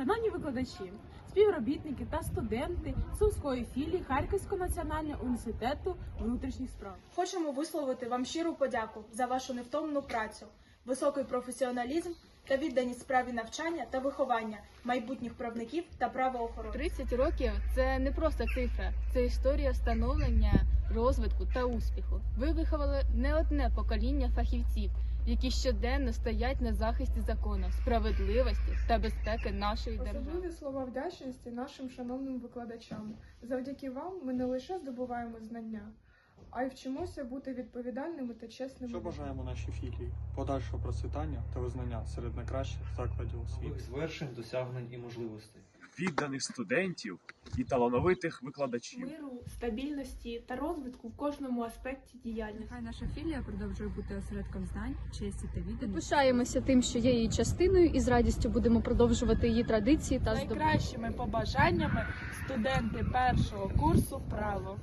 Шановні викладачі, співробітники та студенти Сумської філії Харківського національного університету внутрішніх справ. Хочемо висловити вам щиру подяку за вашу невтомну працю, високий професіоналізм та відданість справі навчання та виховання майбутніх правників та правоохоронців. 30 років це не просто цифра, це історія становлення, розвитку та успіху. Ви виховали не одне покоління фахівців, які щоденно стоять на захисті закону, справедливості та безпеки нашої держави. Особливі слова вдячності нашим шановним викладачам. Завдяки вам ми не лише здобуваємо знання, а й вчимося бути відповідальними та чесними. Що бажаємо нашій філії? Подальшого процвітання та визнання серед найкращих закладів освіти. звершень, досягнень і можливостей. Відданих студентів і талановитих викладачів. Миру, стабільності та розвитку в кожному аспекті діяльності. Нехай наша філія продовжує бути осередком знань, честі та відданості. Пишаємося тим, що є її частиною, і з радістю будемо продовжувати її традиції та здобути. Найкращими побажаннями студенти першого курсу право.